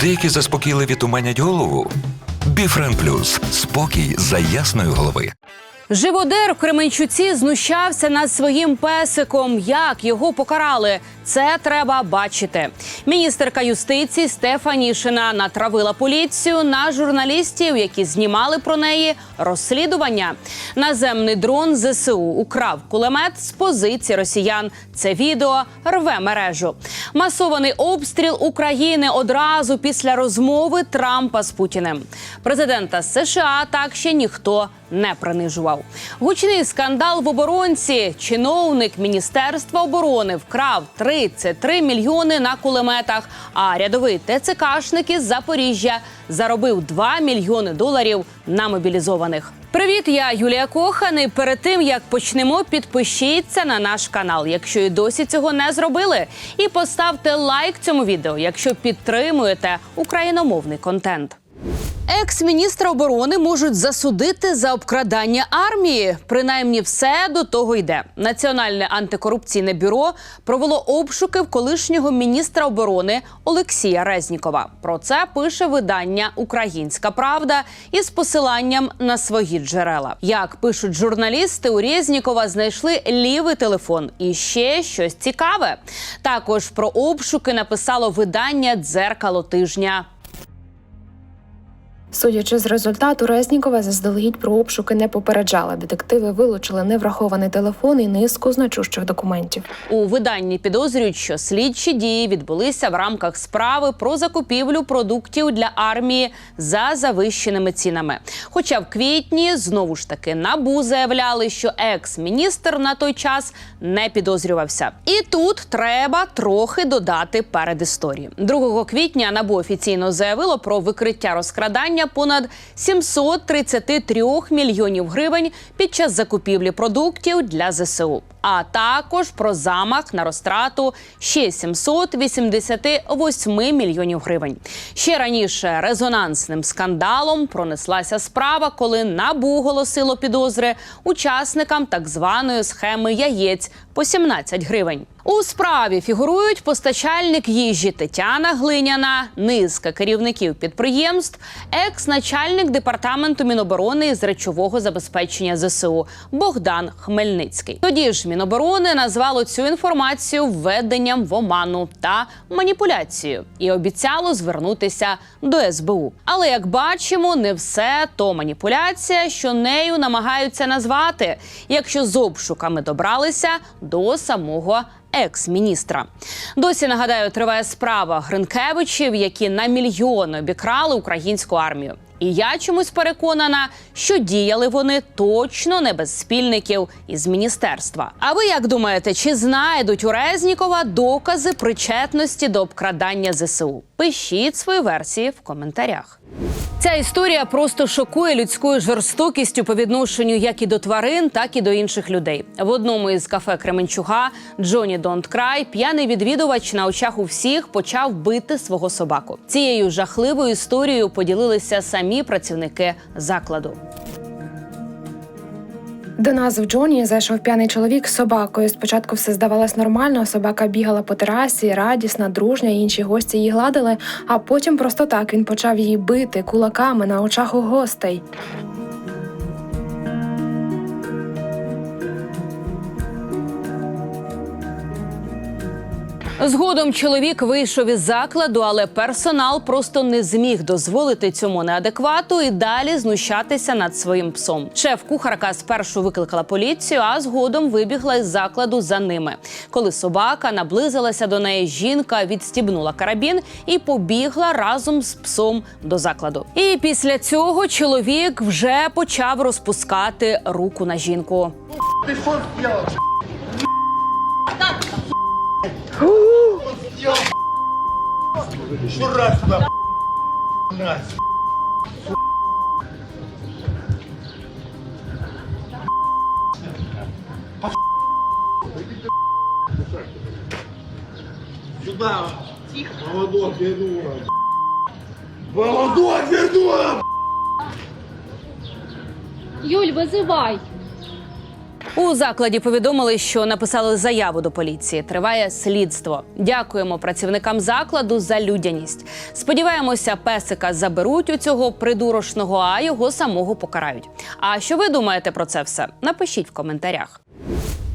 Деякі заспокійливі туманять голову. Біфрен Плюс спокій за ясної голови. Живодер в Кременчуці знущався над своїм песиком. Як його покарали? Це треба бачити. Міністерка юстиції Стефанішина натравила поліцію на журналістів, які знімали про неї розслідування. Наземний дрон ЗСУ украв кулемет з позиції росіян. Це відео рве мережу. Масований обстріл України одразу після розмови Трампа з Путіним. Президента США так ще ніхто не принижував. Гучний скандал в оборонці. Чиновник Міністерства оборони вкрав 33 мільйони на кулеметах. А рядовий ТЦКшник із Запоріжжя заробив 2 мільйони доларів на мобілізованих. Привіт, я Юлія Кохан. І перед тим як почнемо, підпишіться на наш канал, якщо і досі цього не зробили, і поставте лайк цьому відео, якщо підтримуєте україномовний контент. Екс-міністра оборони можуть засудити за обкрадання армії. Принаймні, все до того йде. Національне антикорупційне бюро провело обшуки в колишнього міністра оборони Олексія Резнікова. Про це пише видання Українська Правда із посиланням на свої джерела. Як пишуть журналісти, у Резнікова знайшли лівий телефон і ще щось цікаве. Також про обшуки написало видання Дзеркало тижня. Судячи з результату, Резнікова заздалегідь про обшуки не попереджала. Детективи вилучили неврахований телефон і низку значущих документів. У виданні підозрюють, що слідчі дії відбулися в рамках справи про закупівлю продуктів для армії за завищеними цінами. Хоча в квітні знову ж таки набу заявляли, що екс-міністр на той час не підозрювався. І тут треба трохи додати перед історії. 2 квітня набу офіційно заявило про викриття розкрадання понад 733 мільйонів гривень під час закупівлі продуктів для ЗСУ. А також про замах на розтрату ще 788 мільйонів гривень. Ще раніше резонансним скандалом пронеслася справа, коли набу голосило підозри учасникам так званої схеми яєць по 17 гривень. У справі фігурують постачальник їжі Тетяна Глиняна, низка керівників підприємств, екс-начальник департаменту Міноборони з речового забезпечення ЗСУ Богдан Хмельницький. Тоді ж Міноборони назвало цю інформацію введенням в оману та маніпуляцією і обіцяло звернутися до СБУ. Але як бачимо, не все то маніпуляція, що нею намагаються назвати, якщо з обшуками добралися до самого екс-міністра. Досі нагадаю, триває справа Гринкевичів, які на мільйони обікрали українську армію. І я чомусь переконана, що діяли вони точно не без спільників із міністерства. А ви як думаєте, чи знайдуть у Резнікова докази причетності до обкрадання ЗСУ? Пишіть свої версії в коментарях. Ця історія просто шокує людською жорстокістю по відношенню як і до тварин, так і до інших людей. В одному із кафе Кременчуга Джоні Донт Край п'яний відвідувач на очах у всіх почав бити свого собаку. Цією жахливою історією поділилися самі працівники закладу. До нас в Джоні зайшов п'яний чоловік з собакою. Спочатку все здавалось нормально. Собака бігала по терасі, радісна, дружня, інші гості її гладили. А потім просто так він почав її бити кулаками на очах у гостей. Згодом чоловік вийшов із закладу, але персонал просто не зміг дозволити цьому неадеквату і далі знущатися над своїм псом. Шеф-кухарка спершу викликала поліцію, а згодом вибігла із закладу за ними. Коли собака наблизилася до неї, жінка відстібнула карабін і побігла разом з псом до закладу. І після цього чоловік вже почав розпускати руку на жінку. Ты что Ура, сюда, на, Сюда, Тихо. молодок вернула. Молодок вернула! Юль, вызывай. У закладі повідомили, що написали заяву до поліції. Триває слідство. Дякуємо працівникам закладу за людяність. Сподіваємося, песика заберуть у цього придурошного, а його самого покарають. А що ви думаєте про це все? Напишіть в коментарях.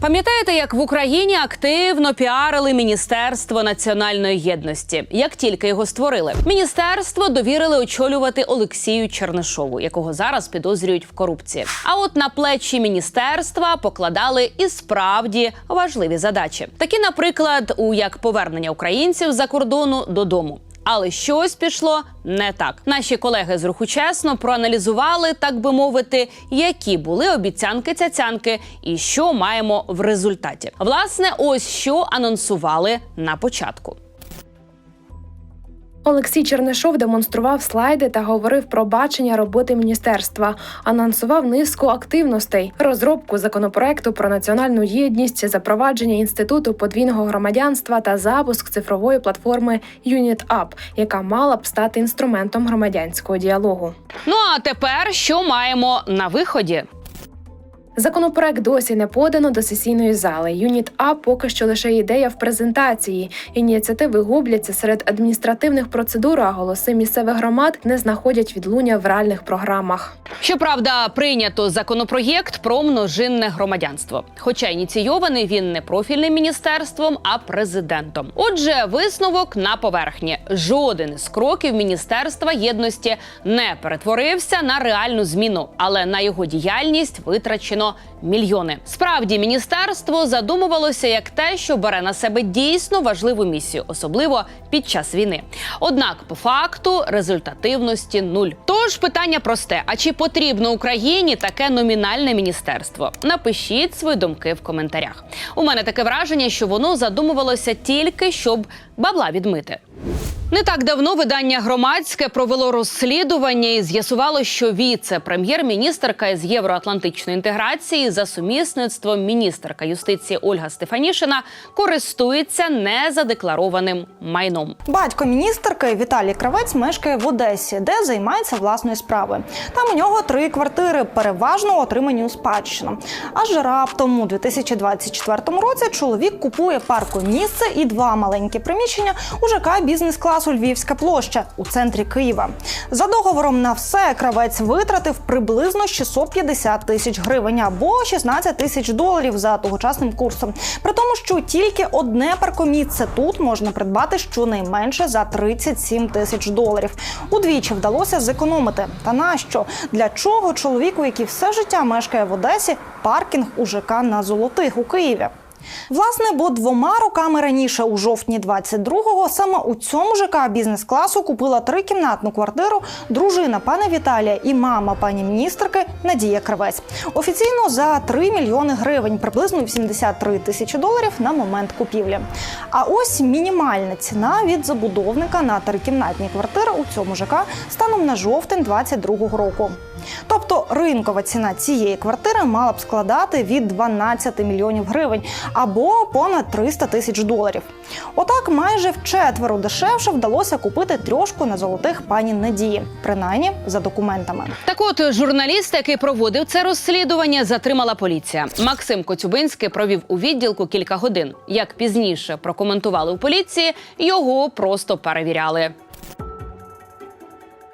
Пам'ятаєте, як в Україні активно піарили Міністерство національної єдності? Як тільки його створили, міністерство довірили очолювати Олексію Чернишову, якого зараз підозрюють в корупції. А от на плечі міністерства покладали і справді важливі задачі, такі, наприклад, у як повернення українців за кордону додому. Але щось пішло не так. Наші колеги з руху чесно проаналізували, так би мовити, які були обіцянки цяцянки і що маємо в результаті. Власне, ось що анонсували на початку. Олексій Чернишов демонстрував слайди та говорив про бачення роботи міністерства, анонсував низку активностей, розробку законопроекту про національну єдність, запровадження інституту подвійного громадянства та запуск цифрової платформи UnitUp, яка мала б стати інструментом громадянського діалогу. Ну а тепер що маємо на виході? Законопроект досі не подано до сесійної зали. Юніт А поки що лише ідея в презентації. Ініціативи губляться серед адміністративних процедур, а голоси місцевих громад не знаходять відлуння в реальних програмах. Щоправда, прийнято законопроєкт про множинне громадянство. Хоча ініційований він не профільним міністерством, а президентом. Отже, висновок на поверхні: жоден з кроків міністерства єдності не перетворився на реальну зміну, але на його діяльність витрачено の мільйони. Справді, міністерство задумувалося як те, що бере на себе дійсно важливу місію, особливо під час війни. Однак, по факту, результативності нуль. Тож питання просте: а чи потрібно Україні таке номінальне міністерство? Напишіть свої думки в коментарях. У мене таке враження, що воно задумувалося тільки щоб бабла відмити. Не так давно видання громадське провело розслідування і з'ясувало, що віце-прем'єр-міністерка із євроатлантичної інтеграції за сумісництвом міністерка юстиції Ольга Стефанішина користується незадекларованим майном. Батько міністерки Віталій Кравець мешкає в Одесі, де займається власною справою. Там у нього три квартири, переважно отримані у спадщину. Аж раптом у 2024 році чоловік купує парку місце і два маленькі приміщення у ЖК бізнес-класу Львівська площа у центрі Києва. За договором на все кравець витратив приблизно 650 тисяч гривень або 16 тисяч доларів за тогочасним курсом. При тому, що тільки одне паркомісце тут можна придбати щонайменше за 37 тисяч доларів. Удвічі вдалося зекономити. Та нащо? Для чого чоловіку, який все життя мешкає в Одесі, паркінг у ЖК на золотих у Києві? Власне, бо двома роками раніше, у жовтні 22-го, саме у цьому ЖК бізнес-класу купила трикімнатну квартиру дружина пана Віталія і мама пані міністерки Надія Кривець. Офіційно за 3 мільйони гривень, приблизно 83 тисячі доларів на момент купівлі. А ось мінімальна ціна від забудовника на трикімнатні квартири у цьому ЖК станом на жовтень 22-го року. Тобто ринкова ціна цієї квартири мала б складати від 12 мільйонів гривень або понад 300 тисяч доларів. Отак майже вчетверо дешевше вдалося купити трьошку на золотих пані Надії, принаймні за документами. Так от журналіст, який проводив це розслідування, затримала поліція. Максим Коцюбинський провів у відділку кілька годин. Як пізніше прокоментували у поліції, його просто перевіряли.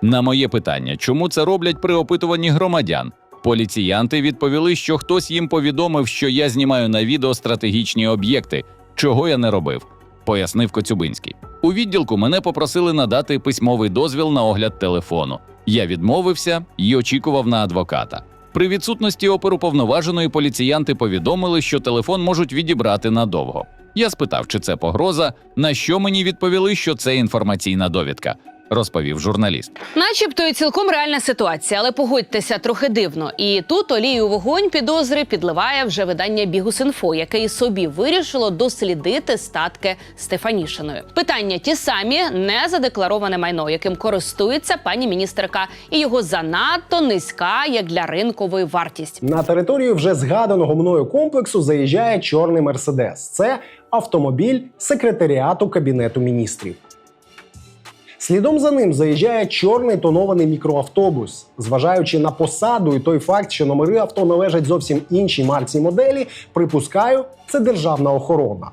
На моє питання, чому це роблять при опитуванні громадян? Поліціянти відповіли, що хтось їм повідомив, що я знімаю на відео стратегічні об'єкти, чого я не робив, пояснив Коцюбинський. У відділку мене попросили надати письмовий дозвіл на огляд телефону. Я відмовився і очікував на адвоката. При відсутності оперуповноваженої поліціянти повідомили, що телефон можуть відібрати надовго. Я спитав, чи це погроза, на що мені відповіли, що це інформаційна довідка, розповів журналіст. Начебто і цілком реальна ситуація, але погодьтеся трохи дивно. І тут олію вогонь підозри підливає вже видання Бігус.Інфо, яке і собі вирішило дослідити статки Стефанішиної. Питання ті самі незадеклароване майно, яким користується пані міністерка, і його занадто низька, як для ринкової вартість. На територію вже згаданого мною комплексу заїжджає чорний мерседес. Це автомобіль секретаріату кабінету міністрів. Слідом за ним заїжджає чорний тонований мікроавтобус. Зважаючи на посаду і той факт, що номери авто належать зовсім іншій марці моделі, припускаю, це державна охорона.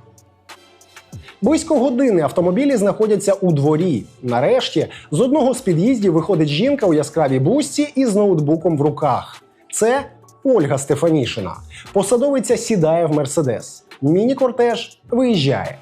Близько години автомобілі знаходяться у дворі. Нарешті з одного з під'їздів виходить жінка у яскравій блузці із ноутбуком в руках. Це Ольга Стефанішина. Посадовиця сідає в мерседес. Міні-кортеж виїжджає.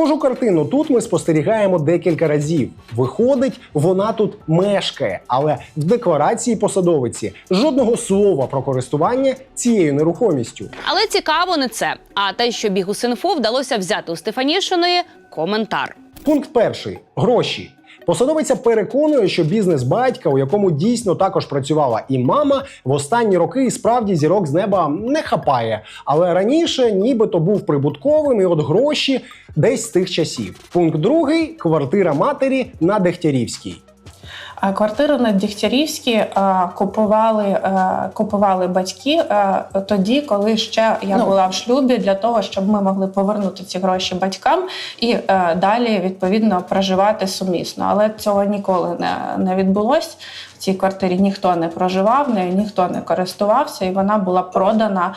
Схожу картину тут ми спостерігаємо декілька разів. Виходить, вона тут мешкає, але в декларації посадовиці жодного слова про користування цією нерухомістю. Але цікаво не це, а те, що Бігус.Інфо вдалося взяти у Стефанішиної коментар. Пункт перший гроші. Посадовиця переконує, що бізнес батька, у якому дійсно також працювала і мама, в останні роки і справді зірок з неба не хапає. Але раніше нібито був прибутковим, і от гроші десь з тих часів. Пункт другий квартира матері на Дегтярівській. А Квартиру на Дігтярівській е, купували, е, купували батьки е, тоді, коли ще я Ну. була в шлюбі, для того, щоб ми могли повернути ці гроші батькам і далі відповідно проживати сумісно. Але цього ніколи не, не відбулось. В цій квартирі ніхто не проживав, нею ніхто не користувався, і вона була продана.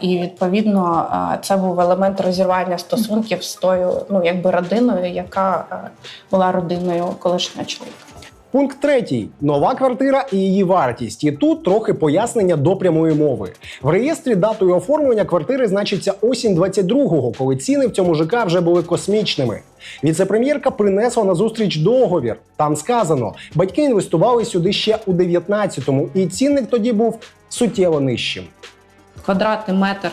І відповідно це був елемент розірвання стосунків з тою, ну якби родиною, яка була родиною колишнього чоловіка. Пункт третій нова квартира і її вартість. І тут трохи пояснення до прямої мови. В реєстрі датою оформлення квартири значиться осінь 22-го, коли ціни в цьому ЖК вже були космічними. Віце-прем'єрка принесла на зустріч договір. Там сказано, батьки інвестували сюди ще у 19-му, і цінник тоді був суттєво нижчим. квадратний метр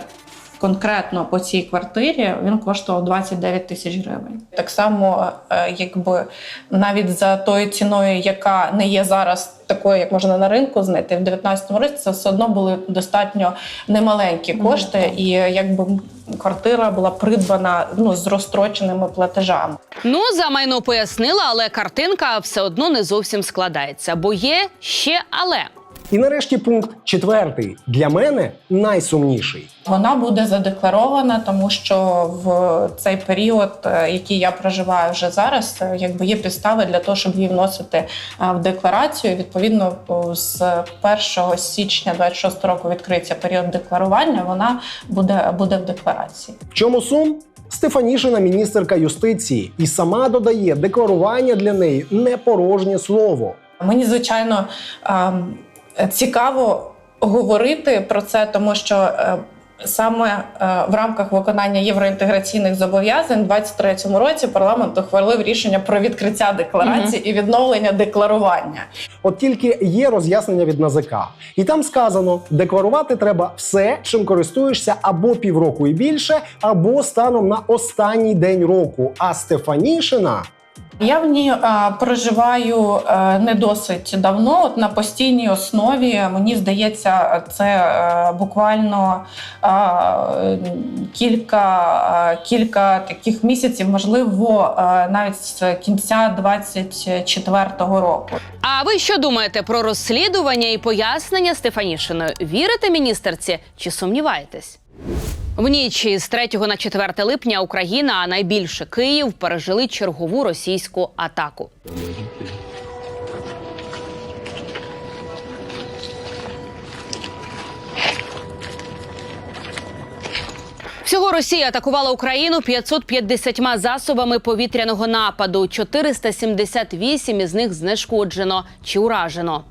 конкретно по цій квартирі він коштував 29 тисяч гривень. Так само, е, якби навіть за тою ціною, яка не є зараз такою, як можна на ринку знайти, в 19-му році це все одно були достатньо немаленькі кошти, і якби квартира була придбана ну з розстроченими платежами. Ну, за майно пояснила, але картинка все одно не зовсім складається, бо є ще але. І нарешті пункт четвертий для мене найсумніший. Вона буде задекларована, тому що в цей період, е, який я проживаю вже зараз, е, якби є підстави для того, щоб її вносити е, в декларацію. Відповідно, з 1 січня 26 року відкриється період декларування. Вона буде, буде в декларації. В чому сум? Стефанішина міністерка юстиції і сама додає, декларування для неї не порожнє слово. Мені звичайно ем, цікаво говорити про це, тому що. е, Саме е, в рамках виконання євроінтеграційних зобов'язань у 2023 році парламент ухвалив рішення про відкриття декларації і відновлення декларування. От тільки є роз'яснення від НАЗК. І там сказано: декларувати треба все, чим користуєшся або півроку і більше, або станом на останній день року. А Стефанішина Я в ній е, проживаю е, не досить давно. От на постійній основі мені здається, це е, буквально е, кілька, е, кілька таких місяців, можливо, е, навіть з кінця 24-го року. А ви що думаєте про розслідування і пояснення Стефанішиної? Вірите міністерці чи сумніваєтесь? В ніч з 3 на 4 липня Україна, а найбільше Київ, пережили чергову російську атаку. Всього Росія атакувала Україну 550 засобами повітряного нападу. 478 із них знешкоджено чи уражено.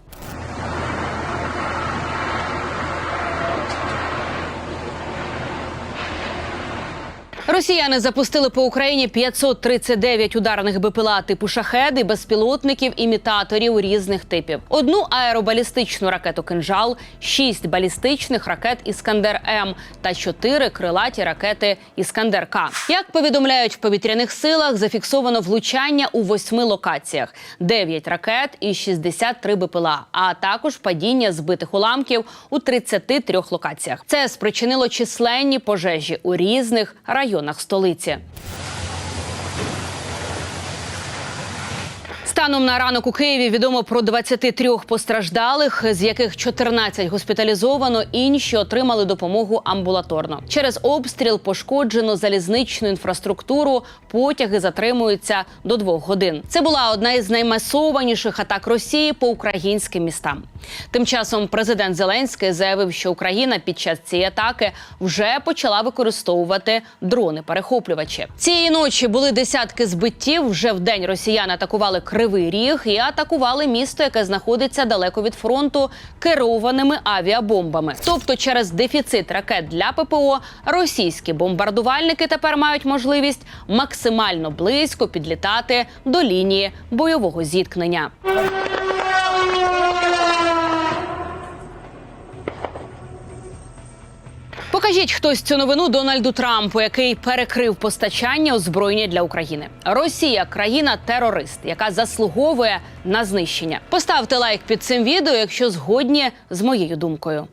Росіяни запустили по Україні 539 ударних БПЛА типу шахеди, безпілотників, імітаторів різних типів. Одну аеробалістичну ракету «Кинжал», шість балістичних ракет Іскандер М та чотири крилаті ракети Іскандер К. Як повідомляють в повітряних силах, зафіксовано влучання у восьми локаціях: 9 ракет і 63 БПЛА, а також падіння збитих уламків у 33 локаціях. Це спричинило численні пожежі у різних районах столиці. Станом на ранок у Києві відомо про 23 постраждалих, з яких 14 госпіталізовано, інші отримали допомогу амбулаторно. Через обстріл пошкоджено залізничну інфраструктуру. Потяги затримуються до двох годин. Це була одна із наймасованіших атак Росії по українським містам. Тим часом президент Зеленський заявив, що Україна під час цієї атаки вже почала використовувати дрони-перехоплювачі. Цієї ночі були десятки збиттів. Вже в день росіяни атакували Кривий Ріг і атакували місто, яке знаходиться далеко від фронту, керованими авіабомбами. Тобто, через дефіцит ракет для ППО російські бомбардувальники тепер мають можливість максимально близько підлітати до лінії бойового зіткнення. Покажіть хтось цю новину Дональду Трампу, який перекрив постачання озброєння для України. Росія країна терорист, яка заслуговує на знищення. Поставте лайк під цим відео, якщо згодні з моєю думкою.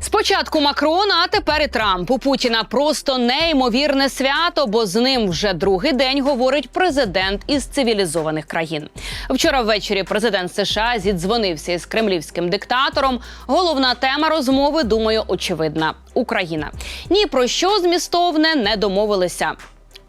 Спочатку Макрона, а тепер і Трамп. У Путіна просто неймовірне свято, бо з ним вже другий день говорить президент із цивілізованих країн. Вчора ввечері президент США зідзвонився із кремлівським диктатором. Головна тема розмови, думаю, очевидна: Україна. Ні про що змістовне не домовилися.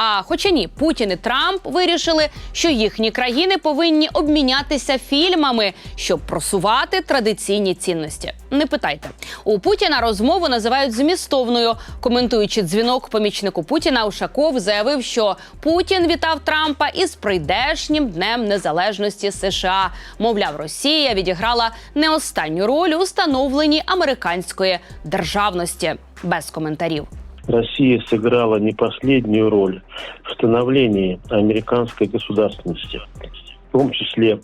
А хоча ні, Путін і Трамп вирішили, що їхні країни повинні обмінятися фільмами, щоб просувати традиційні цінності. Не питайте у Путіна розмову називають змістовною. Коментуючи дзвінок помічнику Путіна, Ушаков заявив, що Путін вітав Трампа із прийдешнім днем незалежності США. Мовляв, Росія відіграла не останню роль у становленні американської державності. Без коментарів. Россия сыграла не последнюю роль в становлении американской государственности, в том числе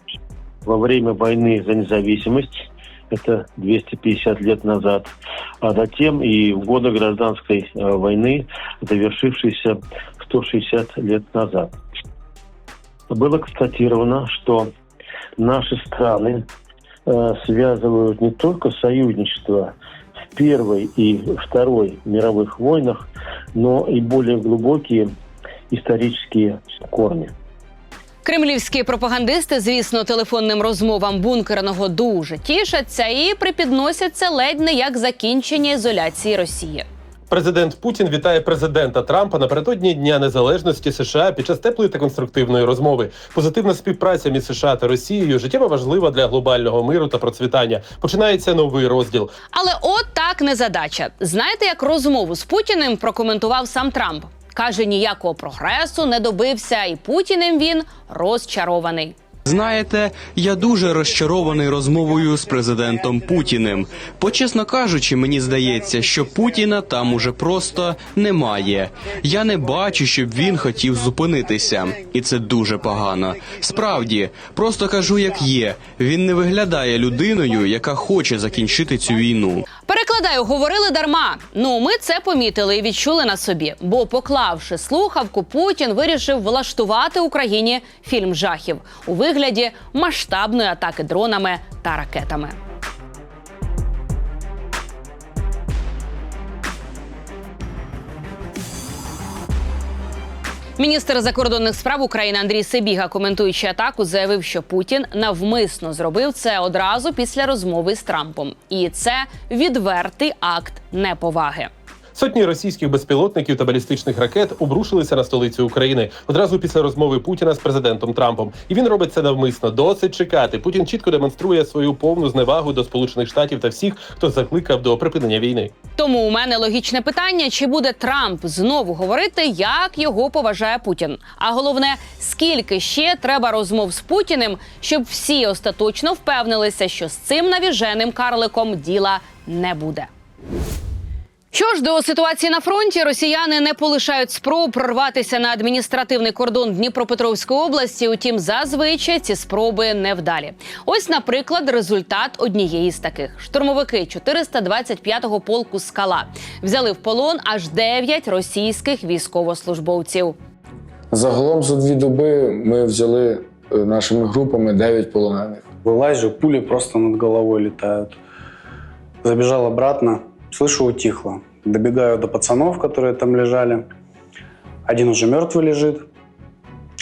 во время войны за независимость, это 250 лет назад, а затем и в годы гражданской э, войны, завершившейся 160 лет назад. Было констатировано, что наши страны э, связывают не только союзничество Первой и Второй мировых войнах, но и более глубокие исторические корни. Кремлівські пропагандисти, звісно, телефонним розмовам бункерного дуже тішаться і припідносяться ледь не як закінчення ізоляції Росії. Президент Путін вітає президента Трампа напередодні Дня Незалежності США під час теплої та конструктивної розмови. Позитивна співпраця між США та Росією життєво важлива для глобального миру та процвітання. Починається новий розділ. Але от так незадача. Знаєте, як розмову з Путіним прокоментував сам Трамп? Каже, ніякого прогресу не добився, і Путіним він розчарований. Знаєте, я дуже розчарований розмовою з президентом Путіним. Почесно кажучи, мені здається, що Путіна там уже просто немає. Я не бачу, щоб він хотів зупинитися, і це дуже погано. Справді, просто кажу, як є. Він не виглядає людиною, яка хоче закінчити цю війну. Перекладаю, говорили дарма. Ну, ми це помітили і відчули на собі. Бо, поклавши слухавку, Путін вирішив влаштувати Україні фільм жахів у вигляді масштабної атаки дронами та ракетами. Міністр закордонних справ України Андрій Сибіга, коментуючи атаку, заявив, що Путін навмисно зробив це одразу після розмови з Трампом, і це відвертий акт неповаги. Сотні російських безпілотників та балістичних ракет обрушилися на столицю України одразу після розмови Путіна з президентом Трампом. І він робить це навмисно. Досить чекати. Путін чітко демонструє свою повну зневагу до Сполучених Штатів та всіх, хто закликав до припинення війни. Тому у мене логічне питання: чи буде Трамп знову говорити, як його поважає Путін? А головне, скільки ще треба розмов з Путіним, щоб всі остаточно впевнилися, що з цим навіженим карликом діла не буде. Що ж до ситуації на фронті, росіяни не полишають спроб прорватися на адміністративний кордон Дніпропетровської області. Утім, зазвичай ці спроби невдалі. Ось, наприклад, результат однієї з таких: штурмовики 425-го полку Скала взяли в полон аж 9 російських військовослужбовців. Загалом за дві доби ми взяли е, нашими групами 9 полонених. Вылазю, пули просто над головой летают. Забежал обратно, слышу, утихло. Добегаю до пацанов, которые там лежали. Один уже мертвый лежит.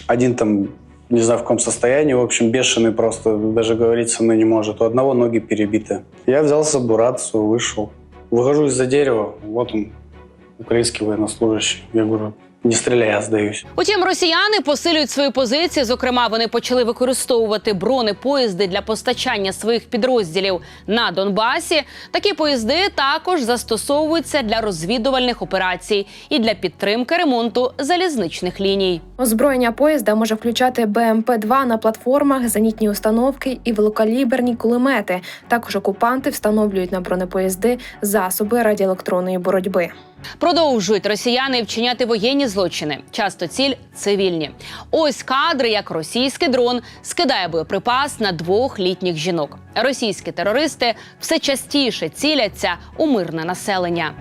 Один там не знаю в каком состоянии, в общем, бешеный просто, даже говорить со мной не может. У одного ноги перебиты. Я взялся за бурацию, вышел. Выхожу из-за дерева, вот он, украинский военнослужащий. Я говорю, не стреляй, я сдаюсь. Утім, росіяни посилюють свої позиції. Зокрема, вони почали використовувати бронепоїзди для постачання своїх підрозділів на Донбасі. Такі поїзди також застосовуються для розвідувальних операцій і для підтримки ремонту залізничних ліній. Озброєння поїзда може включати БМП-2 на платформах, зенітні установки і великаліберні кулемети. Також окупанти встановлюють на бронепоїзди засоби радіоелектронної боротьби. Продовжують росіяни вчиняти воєнні злочини. Часто ціль цивільні. Ось кадри, як російський дрон скидає боєприпас на двох літніх жінок. Російські терористи все частіше ціляться у мирне населення.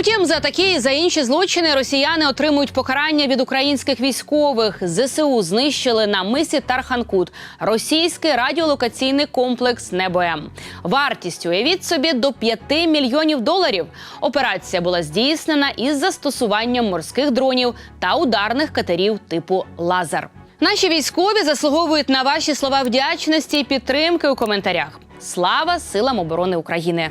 Утім, за такі і за інші злочини росіяни отримують покарання від українських військових. ЗСУ знищили на мисі Тарханкут російський радіолокаційний комплекс Небоем. Вартістю уявіть собі до 5 мільйонів доларів. Операція була здійснена із застосуванням морських дронів та ударних катерів типу лазер. Наші військові заслуговують на ваші слова вдячності і підтримки у коментарях. Слава силам оборони України!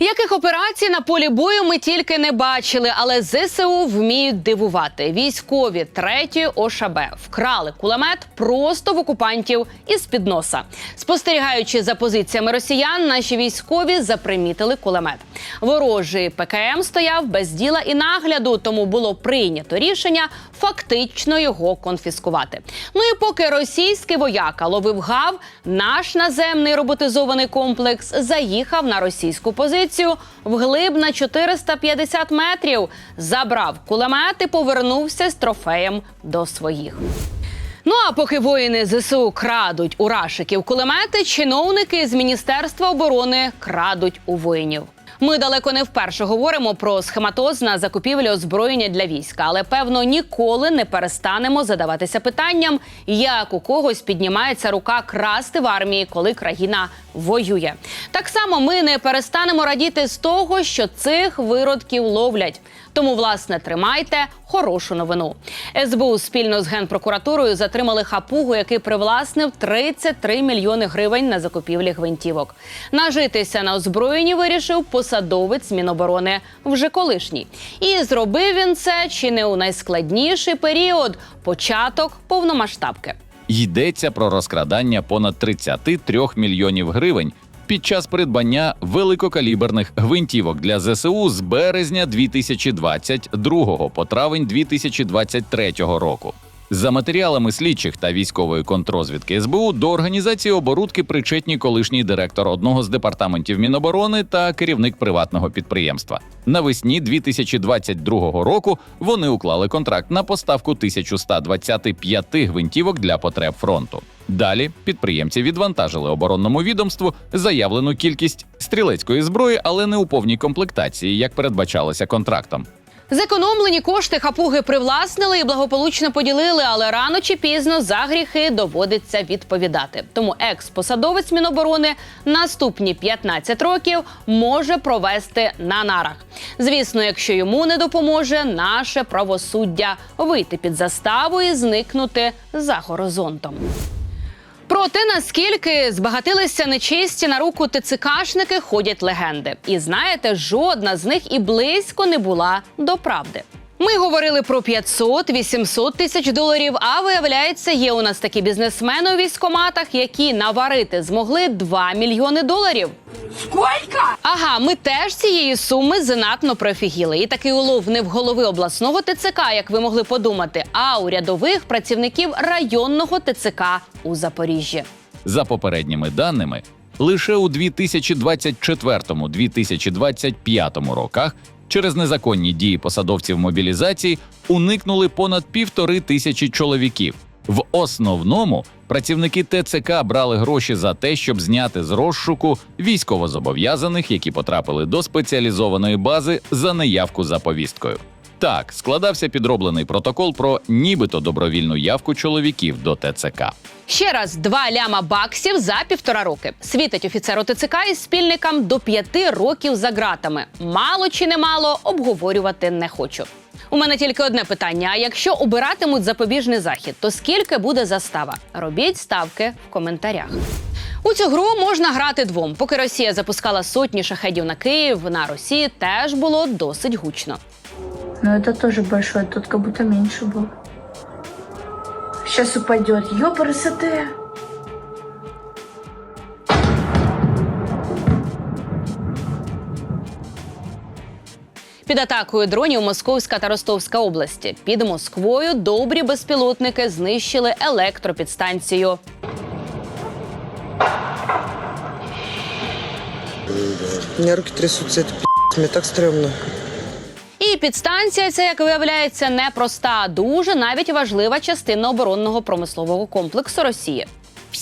Яких операцій на полі бою ми тільки не бачили, але ЗСУ вміють дивувати. Військові третьої ОШБ вкрали кулемет просто в окупантів із під носа. Спостерігаючи за позиціями росіян, наші військові запримітили кулемет. Ворожий ПКМ стояв без діла і нагляду, тому було прийнято рішення фактично його конфіскувати. Ну і поки російський вояка ловив гав, наш наземний роботизований комплекс заїхав на російську позицію вглиб на 450 метрів, забрав кулемет і повернувся з трофеєм до своїх. Ну а поки воїни ЗСУ крадуть у рашиків кулемети, чиновники з Міністерства оборони крадуть у воїнів. Ми далеко не вперше говоримо про схематоз на закупівлі озброєння для війська, але певно ніколи не перестанемо задаватися питанням, як у когось піднімається рука красти в армії, коли країна воює. Так само ми не перестанемо радіти з того, що цих виродків ловлять. Тому, власне, тримайте хорошу новину. СБУ спільно з генпрокуратурою затримали хапугу, який привласнив 33 мільйони гривень на закупівлі гвинтівок. Нажитися на озброєнні вирішив посадовець Міноборони вже колишній. І зробив він це чи не у найскладніший період початок повномасштабки. Йдеться про розкрадання понад 33 мільйонів гривень під час придбання великокаліберних гвинтівок для ЗСУ з березня 2022 по травень 2023 року. За матеріалами слідчих та військової контрозвідки СБУ до організації оборудки причетні колишній директор одного з департаментів Міноборони та керівник приватного підприємства. Навесні 2022 року вони уклали контракт на поставку 1125 гвинтівок для потреб фронту. Далі підприємці відвантажили оборонному відомству заявлену кількість стрілецької зброї, але не у повній комплектації, як передбачалося контрактом. Зекономлені кошти хапуги привласнили і благополучно поділили, але рано чи пізно за гріхи доводиться відповідати. Тому екс-посадовець Міноборони наступні 15 років може провести на нарах. Звісно, якщо йому не допоможе наше правосуддя вийти під заставу і зникнути за горизонтом. Про те, наскільки збагатилися нечисті на руку ТЦКшники, ходять легенди. І знаєте, жодна з них і близько не була до правди. Ми говорили про 500-800 тисяч доларів. А виявляється, є у нас такі бізнесмени у військоматах, які наварити змогли 2 мільйони доларів. Скільки? Ага, ми теж цієї суми занадто профігіли. І такий улов не в голови обласного ТЦК, як ви могли подумати, а у рядових працівників районного ТЦК у Запоріжжі. За попередніми даними, лише у 2024-2025 роках через незаконні дії посадовців мобілізації уникнули понад півтори тисячі чоловіків. В основному працівники ТЦК брали гроші за те, щоб зняти з розшуку військовозобов'язаних, які потрапили до спеціалізованої бази за неявку за повісткою. Так, складався підроблений протокол про нібито добровільну явку чоловіків до ТЦК. Ще раз два ляма баксів за півтора роки. Світить офіцеру ТЦК із спільникам до п'яти років за ґратами. Мало чи немало обговорювати не хочу. У мене тільки одне питання: а якщо обиратимуть запобіжний захід, то скільки буде застава? Робіть ставки в коментарях. У цю гру можна грати двом. Поки Росія запускала сотні шахедів на Київ, на Росії теж було досить гучно. Но это тоже большой, тут как будто меньше был. Сейчас упадет. Ёпрст. Під атакою дронів Московська та Ростовська області. Під Москвою добрі безпілотники знищили електропідстанцію. У меня руки трясутся, это пи***, мне так стрёмно. І підстанція ця, як виявляється, непроста, дуже навіть важлива частина оборонного промислового комплексу Росії.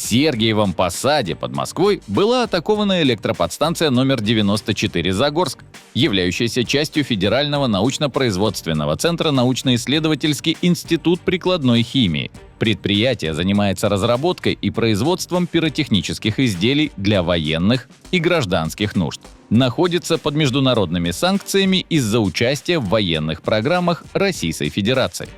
Сергиевом Посаде под Москвой была атакована электроподстанция номер 94 Загорск, являющаяся частью Федерального научно-производственного центра научно-исследовательский институт прикладной химии. Предприятие занимается разработкой и производством пиротехнических изделий для военных и гражданских нужд. Находится под международными санкциями из-за участия в военных программах Российской Федерации.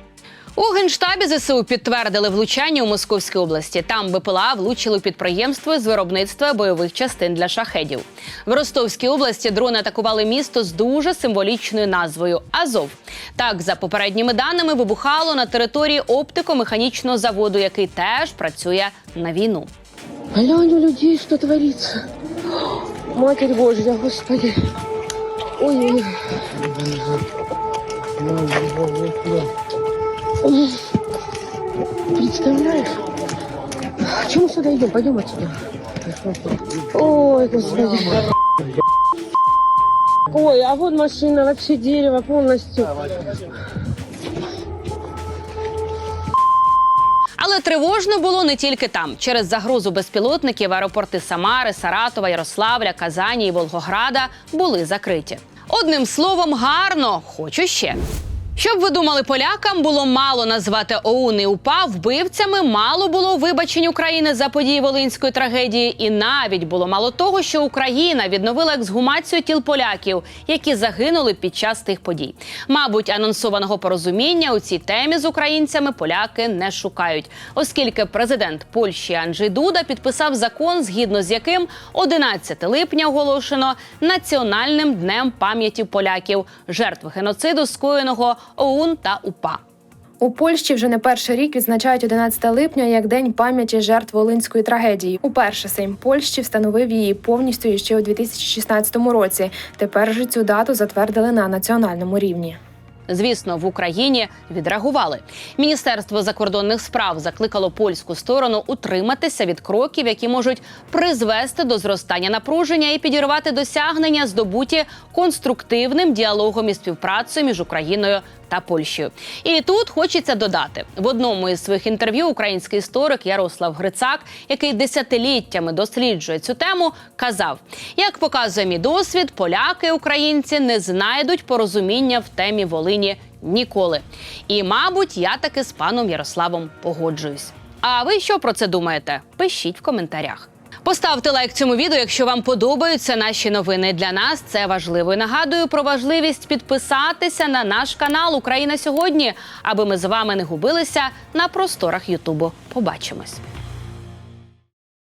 У генштабі ЗСУ підтвердили влучання у Московській області. Там БПЛА влучили у підприємство з виробництва бойових частин для шахедів. В Ростовській області дрони атакували місто з дуже символічною назвою Азов. Так, за попередніми даними, вибухало на території оптико-механічного заводу, який теж працює на війну. Глянь, у людей что творится. Матерь Божья, Господи. Ой, Представляешь? Чему сюда идем? Пойдем отсюда. Ой, Господи. Ой, а вон машина, вообще дерево полностью. Але тривожно було не тільки там. Через загрозу безпілотників аеропорти Самари, Саратова, Ярославля, Казані і Волгограда були закриті. Одним словом, гарно, хочу ще. Щоб ви думали, полякам було мало назвати ОУН і УПА вбивцями, мало було вибачень України за події волинської трагедії, і навіть було мало того, що Україна відновила ексгумацію тіл поляків, які загинули під час тих подій. Мабуть, анонсованого порозуміння у цій темі з українцями поляки не шукають, оскільки президент Польщі Анджей Дуда підписав закон, згідно з яким 11 липня оголошено національним днем пам'яті поляків, жертв геноциду скоєного ОУН та УПА. У Польщі вже не перший рік відзначають 11 липня як День пам'яті жертв Волинської трагедії. Уперше Сейм Польщі встановив її повністю ще у 2016 році. Тепер же цю дату затвердили на національному рівні. Звісно, в Україні відреагували. Міністерство закордонних справ закликало польську сторону утриматися від кроків, які можуть призвести до зростання напруження і підірвати досягнення, здобуті конструктивним діалогом і співпрацею між Україною та Польщею. І тут хочеться додати в одному із своїх інтерв'ю український історик Ярослав Грицак, який десятиліттями досліджує цю тему, казав: як показує мій досвід, поляки і українці не знайдуть порозуміння в темі Волині ніколи. І, мабуть, я таки з паном Ярославом погоджуюсь. А ви що про це думаєте? Пишіть в коментарях. Поставте лайк цьому відео, якщо вам подобаються наші новини. Для нас це важливо. І нагадую про важливість підписатися на наш канал Україна сьогодні, аби ми з вами не губилися на просторах Ютубу. Побачимось.